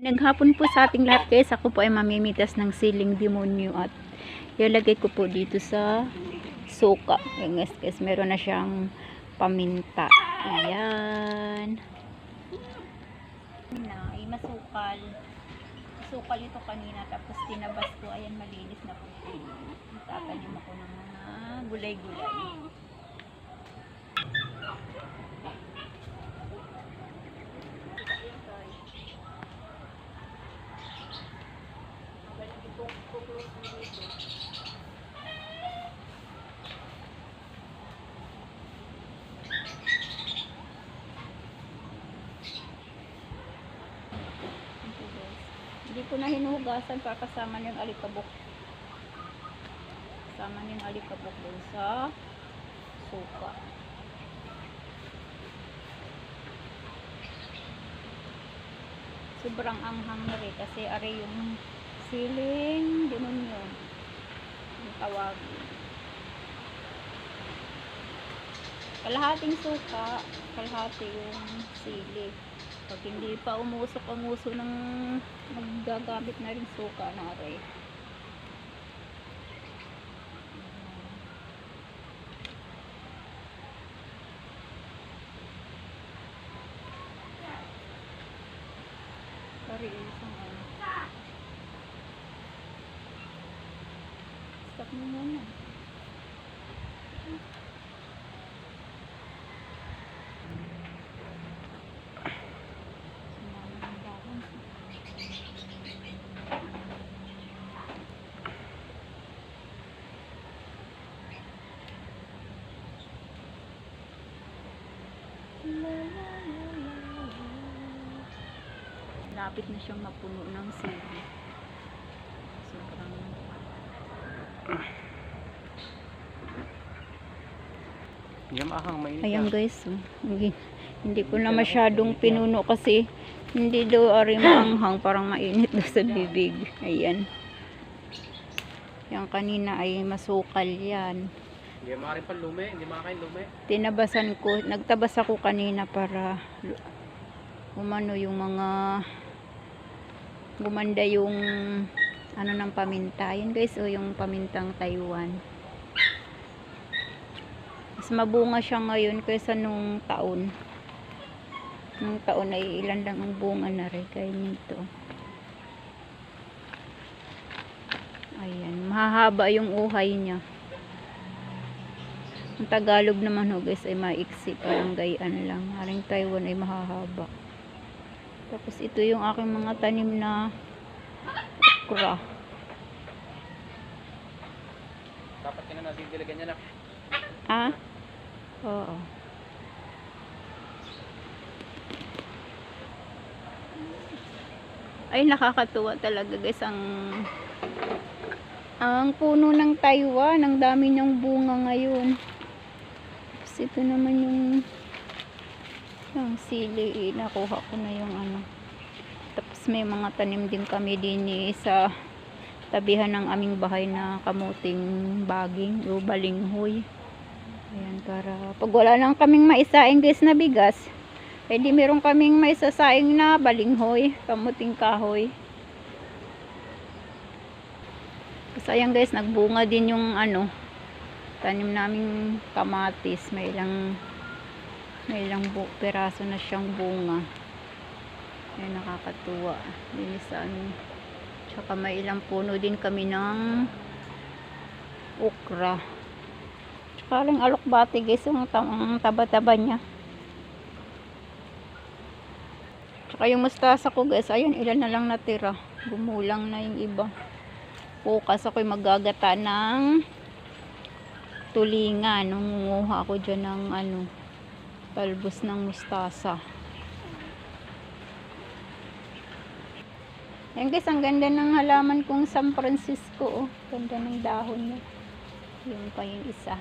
Naghapon po sa ating lahat guys, ako po ay mamimitas ng siling demonyo at ilalagay ko po dito sa suka. Ayan guys, guys, meron na siyang paminta. Ayan. Na, ay masukal. Masukal ito kanina tapos tinabas ko. Ayan, malinis na po. Tatanim ako ng mga gulay-gulay. Hindi ko na hinuhugasan para kasama yung alikabok. Kasama na yung alikabok dun sa suka. Sobrang anghang na rin kasi are yung siling demonyo. Yung tawag. Kalahating suka, kalahati yung sili. Pag hindi pa umusok ang uso ng magagamit na rin suka na are. Sorry, isang ano. Stop mo muna. Sumama Lapit na siyang mapuno ng sili. Sobrang Yamahang mainit Ayan na. guys, oh. hindi, hindi ko na masyadong pinuno kasi hindi daw ari maanghang, parang mainit daw sa bibig. Ayan. Yan kanina ay masukal yan. Hindi makarin pa lume, hindi makakain lume. Tinabasan ko, nagtabas ako kanina para umano yung mga gumanda yung ano ng paminta. Yun guys, oh, yung pamintang Taiwan. Mas mabunga siya ngayon kaysa nung taon. Nung taon ay ilan lang ang bunga na rin kaya nito. Ayan, mahahaba yung uhay niya. Ang Tagalog naman ho guys ay maiksi, parang gayaan lang. Haring Taiwan ay mahahaba. Tapos ito yung aking mga tanim na okra. Dapat ka na natin diligan niya na. Ah? Oo. Ay, nakakatuwa talaga guys ang ang puno ng Taiwan. Ang dami niyang bunga ngayon. Tapos ito naman yung yung sili. eh, Nakuha ko na yung ano. Tapos may mga tanim din kami din eh, sa tabihan ng aming bahay na kamuting baging o balinghoy. Ayan, para pag wala lang kaming maisaing guys na bigas, eh meron kaming maisasaing na balinghoy, kamuting kahoy. Kasi ayan guys, nagbunga din yung ano, tanim naming kamatis. May ilang, may ilang bu peraso na siyang bunga. Ayan, nakakatuwa. Linisan. Tsaka may ilang puno din kami ng okra. Tsaka rin alokbati guys, tam- ang taba-taba niya. Tsaka yung mustasa ko guys, ayun, ilan na lang natira. Bumulang na yung iba. Bukas ako'y magagata ng tulingan. Nangunguha ako dyan ng ano, talbos ng mustasa. Ayan guys, ang ganda ng halaman kong San Francisco. Oh. Ganda ng dahon niya. Yung pa yung isa.